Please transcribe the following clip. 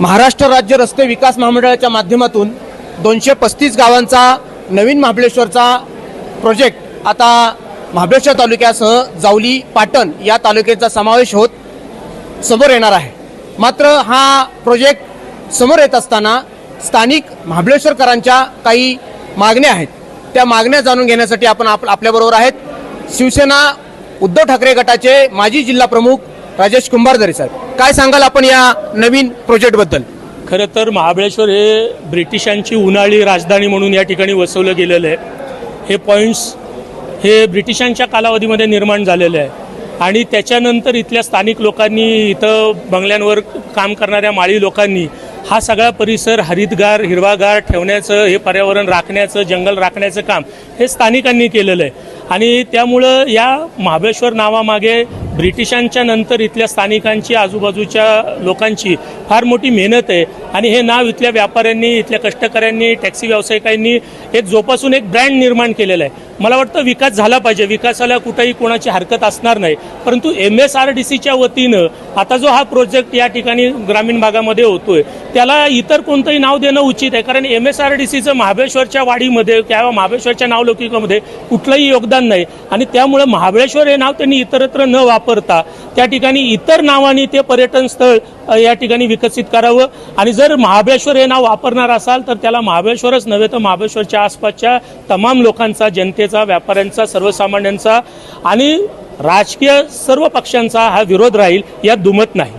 महाराष्ट्र राज्य रस्ते विकास महामंडळाच्या माध्यमातून दोनशे पस्तीस गावांचा नवीन महाबळेश्वरचा प्रोजेक्ट आता महाबळेश्वर तालुक्यासह जावली पाटण या तालुक्याचा समावेश होत समोर येणार आहे. मात्र हा प्रोजेक्ट समोर येत असताना स्थानिक महाबळेश्वरकरांच्या काही मागण्या आहेत. त्या मागण्या जाणून घेण्यासाठी आपण आप आपल्याबरोबर आहेत शिवसेना उद्धव ठाकरे गटाचे माजी जिल्हा प्रमुख राजेश कुंभारदरे साहेब. काय सांगाल आपण या नवीन प्रोजेक्टबद्दल खरं तर महाबळेश्वर हे ब्रिटिशांची उन्हाळी राजधानी म्हणून या ठिकाणी वसवलं गेलेलं आहे. हे पॉईंट्स हे ब्रिटिशांच्या कालावधीमध्ये निर्माण झालेलं आहे. आणि त्याच्यानंतर इथल्या स्थानिक लोकांनी इथं बंगल्यांवर काम करणाऱ्या माळी लोकांनी हा सगळा परिसर हरितगार हिरवागार ठेवण्याचं हे पर्यावरण राखण्याचं जंगल राखण्याचं काम हे स्थानिकांनी केलेलं आहे. आणि त्यामुळं या महाबळेश्वर नावामागे ब्रिटिशांच्या नंतर इथल्या स्थानिकांची आजूबाजूच्या लोकांची फार मोठी मेहनत आहे. आणि हे नाव इथल्या व्यापाऱ्यांनी इथल्या कष्टकऱ्यांनी टॅक्सी व्यावसायिकांनी एक जोपासून एक ब्रँड निर्माण केलेलं आहे. मला वाटतं विकास झाला पाहिजे. विकासाला कुठेही कोणाची हरकत असणार नाही. परंतु एम एस आर डी सीच्या वतीनं आता जो हा प्रोजेक्ट या ठिकाणी ग्रामीण भागामध्ये होतोय त्याला इतर कोणतंही नाव देणं उचित आहे. कारण एम एस आर डी सीचं महाबळेश्वरच्या वाडीमध्ये किंवा महाबळेश्वरच्या नावलौकिकामध्ये कुठलंही योगदान नाही. आणि त्यामुळे महाबळेश्वर हे नाव त्यांनी इतरत्र न वापरता त्या ठिकाणी इतर नावाने ते पर्यटन स्थळ या ठिकाणी विकसित करावं. आणि जर महाबळेश्वर हे नाव वापरणार असाल तर त्याला महाबळेश्वरच नव्हे तर महाबळेश्वरच्या आसपासच्या तमाम लोकांचा जनते जनतेचा व्यापाऱ्यांचा सर्वसामान्यांचा आणि राजकीय सर्व पक्षांचा हा विरोध राहील यात दुमत नाही.